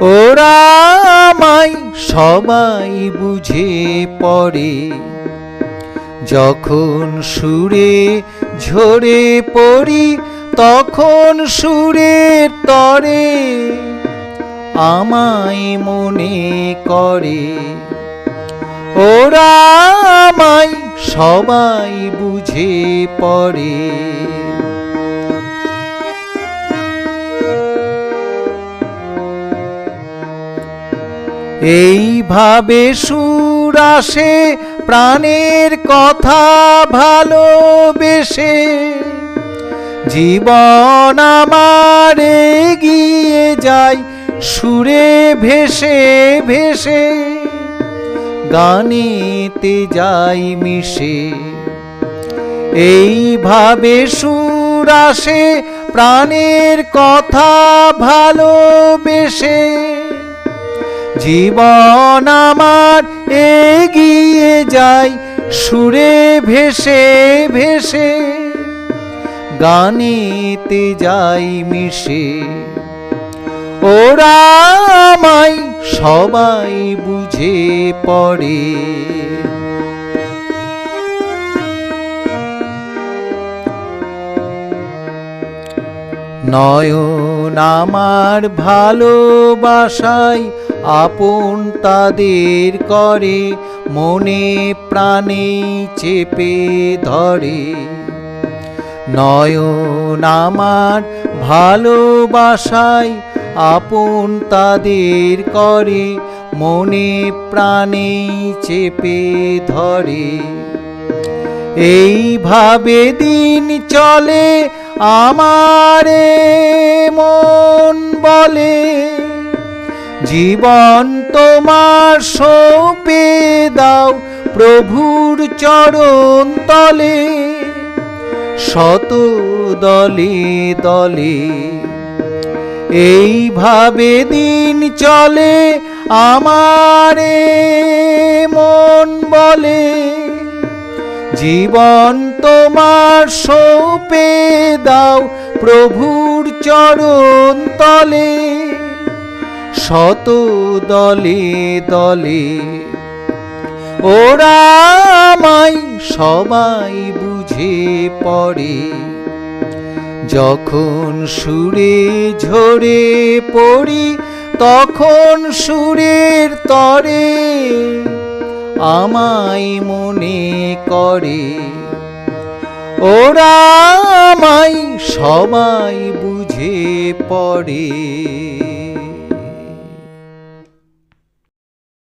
ওরা সবাই বুঝে পড়ে। যখন সুরে ঝরে পড়ি, তখন সুরের তরে আমায় মনে করে। ওরা সবাই বুঝে পড়ে। এইভাবে সুর আসে, প্রাণের কথা ভালোবেসে। জীবন আমার এগিয়ে যায়, সুরে ভেসে ভেসে। গানেতে যাই মিশে। এইভাবে সুর আসে, প্রাণের কথা ভালোবেসে। জীবন আমার এগিয়ে যায় সুরে ভেসে ভেসে। গানেতে যাই মিশে। ওরা আমায় সবাই বুঝে পড়ে। নয়ন আমার ভালোবাসায় আপন তাদের করে, মনে প্রাণে চেপে ধরে। নয়ন আমার ভালোবাসায় আপন তাদের করে, মনে প্রাণে চেপে ধরে। এইভাবে দিন চলে আমারে মন বলে। জীবন তোমার সৌপে দাও, প্রভুর চরণ তলে। শত দলে দলে এইভাবে দিন চলে আমারে মন বলে। জীবন তোমার সৌপে দাও, প্রভুর চরণ তলে। শত দলে দলে। ওরা আমায় সবাই বুঝে পড়ে। যখন সুরে ঝরে পড়ি, তখন সুরের তরে আমায় মনে করে। ওরা আমায় সবাই বুঝে পড়ে।